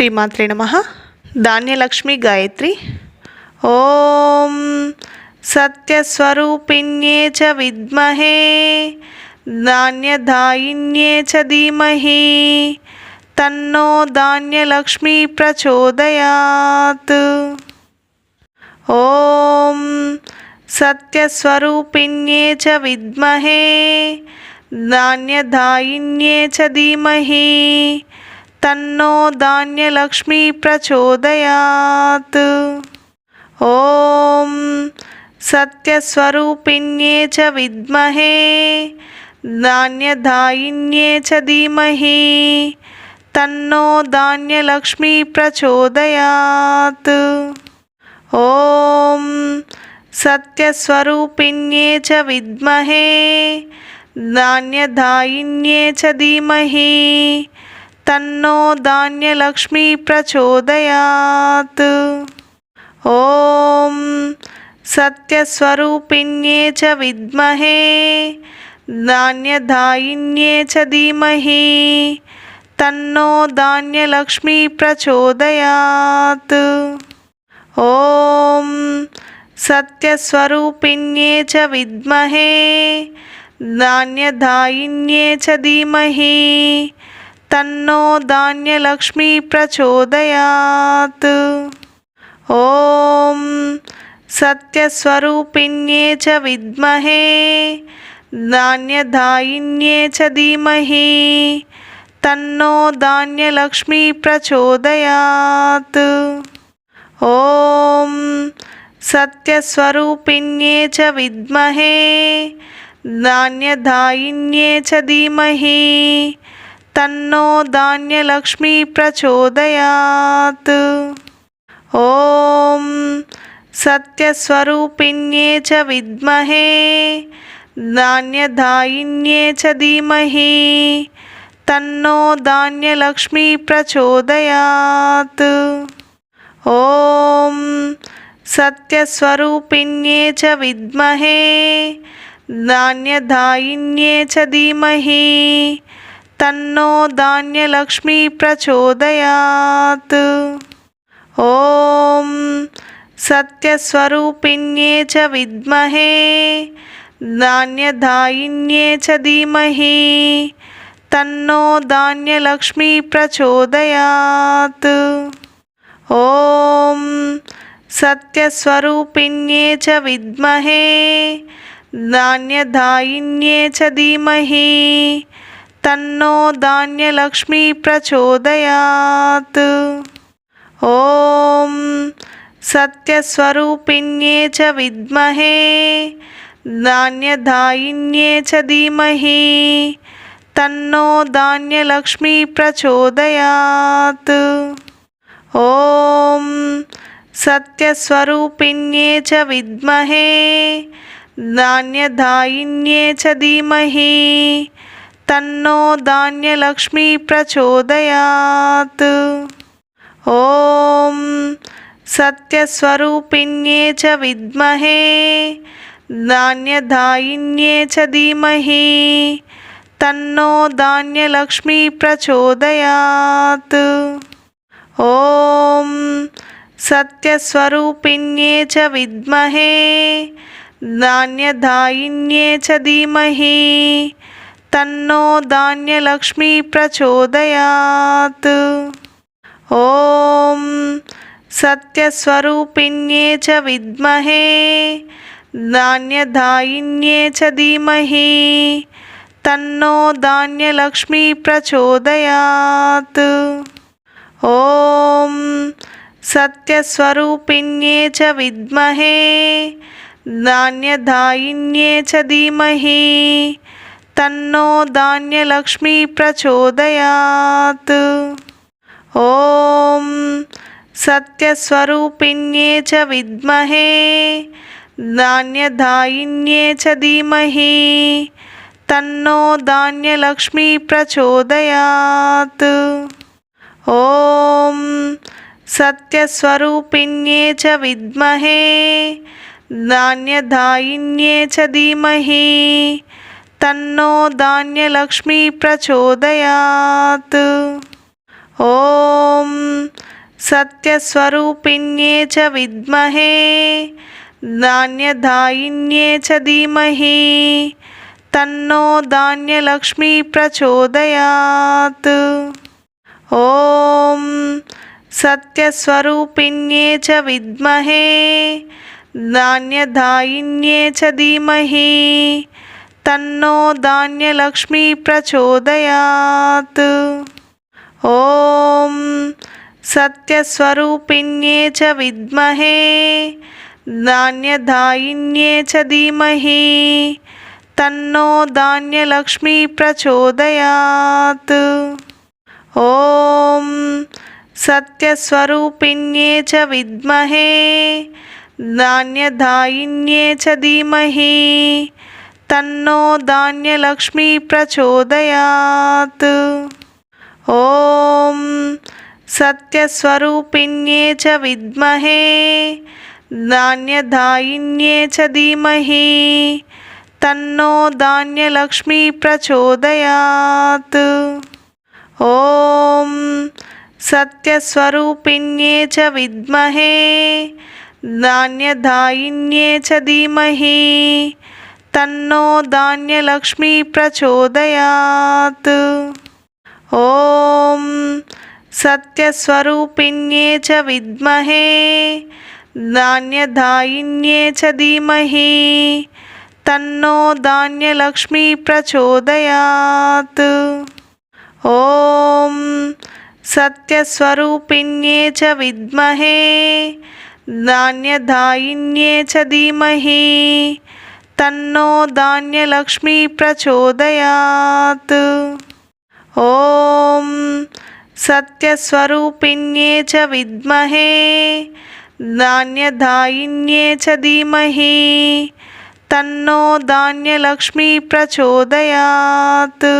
శ్రీమాత్రే నమ ధాన్యలక్ష్మి గాయత్రి ఓం సత్యస్వరూపిణ్యే చ విద్మహే ధాన్యధాయిన్యే చ ధీమహి తన్నో ధాన్యలక్ష్మి ప్రచోదయాత్ ఓం సత్యస్వరూపిణ్యే చ విద్మహే ధాన్యధాయిన్యే చ ధీమహి తన్నో ధాన్యలక్ష్మి ప్రచోదయాత్. ఓం సత్యస్వరూపిణ్యే చ విద్మహే ధాన్యధాయిన్యే చ ధీమహి తన్నో ధాన్యలక్ష్మి ప్రచోదయాత్. ఓం సత్యస్వరూపిణ్యే చ విద్మహే ధాన్యధాయిన్యే చ ధీమహి తన్నో ధాన్యలక్ష్మి ప్రచోదయాత్. ఓం సత్యస్వరూపిణ్యే చ విద్మహే ధాన్యధాయిన్యే చ ధీమహి తన్నో ధాన్యలక్ష్మి ప్రచోదయాత్. ఓం సత్యస్వరూపిణ్యే చ విద్మహే ధాన్యధాయిన్యే చ ధీమహి తన్నో ధాన్యలక్ష్మి ప్రచోదయాత్ ఓం సత్యస్వరూపిణ్యే చ విద్మహే ధాన్యధాయిన్యే చ ధీమహి తన్నో ధాన్యలక్ష్మి ప్రచోదయాత్ ఓం సత్యస్వరూపిణ్యే చ విద్మహే ధాన్యధాయిన్యే చ ధీమహి తన్నో ధాన్యలక్ష్మి ప్రచోదయాత్. ఓం సత్యస్వరూపిణ్యే చ విద్మహే ధాన్యధాయిన్యే చ ధీమహి తన్నో ధాన్యలక్ష్మి ప్రచోదయాత్. ఓం సత్యస్వరూపిణ్యే చ విద్మహే ధాన్యధాయిన్యే చ ధీమహి తన్నో ధాన్యలక్ష్మి ప్రచోదయాత్. ఓం సత్యస్వరూపిణ్యే చ విద్మహే ధాన్యధాయిన్యే చ ధీమహి తన్నో ధాన్యలక్ష్మి ప్రచోదయాత్. ఓం సత్యస్వరూపిణ్యే చ విద్మహే ధాన్యధాయిన్యే చ ధీమహి తన్నో ధాన్యలక్ష్మి ప్రచోదయాత్. ఓం సత్యస్వరూపిణ్యే చ విద్మహే ధాన్యధాయిన్యే చ ధీమహి తన్నో ధాన్యలక్ష్మి ప్రచోదయాత్. ఓం సత్యస్వరూపిణ్యే చ విద్మహే ధాన్యధాయిన్యే చ ధీమహి తన్నో ధాన్యలక్ష్మి ప్రచోదయాత్. ఓం సత్యస్వరూపిణ్యే చ విద్మహే ధాన్యధాయిన్యే చ ధీమహి తన్నో ధాన్యలక్ష్మి ప్రచోదయాత్. ఓం సత్యస్వరూపిణ్యే చ విద్మహే ధాన్యధాయిన్యే చ ధీమహి తన్నో ధాన్యలక్ష్మి ప్రచోదయాత్. ఓం సత్యస్వరూపిణ్యే చ విద్మహే ధాన్యధాయిన్యే చ ధీమహి తన్నో ధాన్యలక్ష్మి ప్రచోదయాత్. ఓం సత్యస్వరూపిణ్యే చ విద్మహే ధాన్యధాయిన్యే చ ధీమహి తన్నో ధాన్యలక్ష్మి ప్రచోదయాత్. ఓం సత్యస్వరూపిణ్యే చ విద్మహే ధాన్యధాయిన్యే చ ధీమహి తన్నో ధాన్యలక్ష్మి ప్రచోదయాత్. ఓం సత్యస్వరూపిణ్యే చ విద్మహే ధాన్యధాయిన్యే చ ధీమహి तन्नो धान्यलक्ष्मी प्रचोदयात्। ॐ सत्यस्वरूपिण्ये च विद्महे धान्यधायिन्ये च धीमहि, तन्नो धान्यलक्ष्मी प्रचोदयात्। ॐ सत्यस्वरूपिण्ये च विद्महे धान्यधायिन्ये च धीमहि తన్నో ధాన్యలక్ష్మి ప్రచోదయాత్. ఓం సత్యస్వరూపిణ్యే చ విద్మహే ధాన్యధాయిన్యే చ ధీమహి తన్నో ధాన్యలక్ష్మి ప్రచోదయాత్. ఓం సత్యస్వరూపిణ్యే చ విద్మహే ధాన్యధాయిన్యే చ ధీమహి తన్నో ధాన్యలక్ష్మి ప్రచోదయాత్. ఓం సత్యస్వరూపిణ్యే చ విద్మహే ధాన్యదాయిన్యే చ ధీమహి తన్నో ధాన్యలక్ష్మి ప్రచోదయాత్. ఓం సత్యస్వరూపిణ్యే చ విద్మహే ధాన్యదాయిన్యే చ ధీమహి తన్నో ధాన్యలక్ష్మి ప్రచోదయాత్. ఓం సత్యస్వరూపిణ్యే చ విద్మహే ధాన్యదాయిన్యే చ ధీమహి తన్నో ధాన్యలక్ష్మి ప్రచోదయాత్. ఓం సత్యస్వరూపిణ్యే చ విద్మహే ధాన్యదాయిన్యే చ ధీమహి తన్నో ధాన్యలక్ష్మి ప్రచోదయాత్. ఓం సత్యస్వరూపిణ్యే చ విద్మహే ధాన్యధాయిన్యే చ ధీమహి తన్నో ధాన్యలక్ష్మి ప్రచోదయాత్.